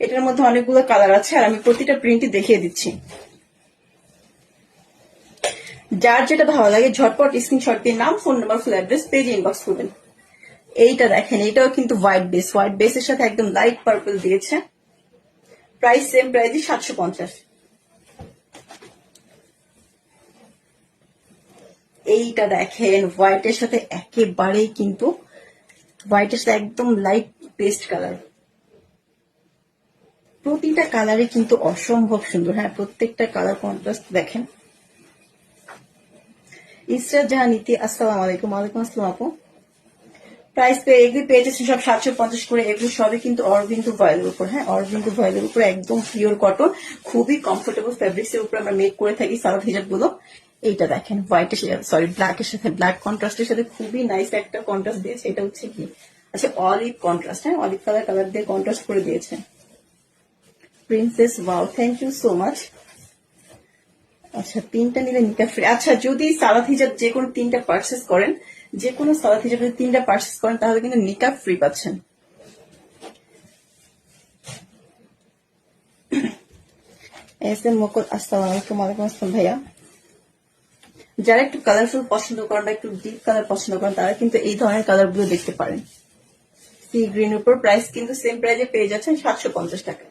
এটার মধ্যে অনেকগুলো কালার আছে, আর আমি প্রতিটা প্রিন্টই দেখিয়ে দিচ্ছি। যার যেটা ভালো লাগে, ঝটপট স্ক্রিনশট দিয়ে নাম ফোন নাম্বার ফুল অ্যাড্রেস পেজে ইনবক্স করবেন। এইটা দেখেন, এটাও কিন্তু হোয়াইট বেস হোয়াইট বেসের সাথে একদম লাইট পার্পল দিয়েছে। প্রাইস সেম প্রাইসই সাতশো পঞ্চাশ। এইটা দেখেন হোয়াইটের সাথে একেবারেই কিন্তু হোয়াইটের সাথে একদম লাইট পেস্ট কালার প্রতিটা কালারে কিন্তু অসম্ভব সুন্দর। হ্যাঁ প্রত্যেকটা কালার কন্ট্রাস্ট দেখেন। ইসরা জাহানিতি আসসালাম আলাইকুম। ওয়ালাইকুম আসসালাম আপু। প্রাইস পেয়ে এগুলি পেয়েছে সব সাতশো পঞ্চাশ করে। এগুলো সবই কিন্তু অরবিন্দু ভয়েলের উপর। হ্যাঁ অরবিন্দু ভয়েলের উপর একদম পিওর কটন খুবই কমফোর্টেবল ফেব্রিক্স এর উপর আমরা মেক করে থাকি সালাদ হিজাবগুলো এইটা দেখেন হোয়াইটের সরি ব্ল্যাক এর সাথে ব্ল্যাক কন্ট্রাস্টের সাথে খুবই নাইস একটা কন্ট্রাস্ট দিয়েছে। এটা হচ্ছে কি? আচ্ছা অলিভ কন্ট্রাস্ট হ্যাঁ অলিভ কালার কালার দিয়ে কন্ট্রাস্ট করে দিয়েছে। Princess wow thank you so much আচ্ছা তিনটা নিলে নিকা ফ্রি আচ্ছা যদি সালাদ হিজাব যে কোনো তিনটা পার্চেস করেন, যে কোনো সালাদ হিজাব যদি তিনটা পার্চেস করেন, তাহলে কিন্তু নিকা ফ্রি পাচ্ছেন। এস এম মকল, আসসালাম আলাইকুম, ওয়ালাইকুম আসসালাম ভাইয়া। যারা একটু কালারফুল পছন্দ করেন বা একটু ডিপ কালার পছন্দ করেন, তারা কিন্তু এই ধরনের কালারগুলো দেখতে পারেন। সি গ্রিন উপর প্রাইস কিন্তু সেম প্রাইজে পেয়ে যাচ্ছেন সাতশো পঞ্চাশ টাকা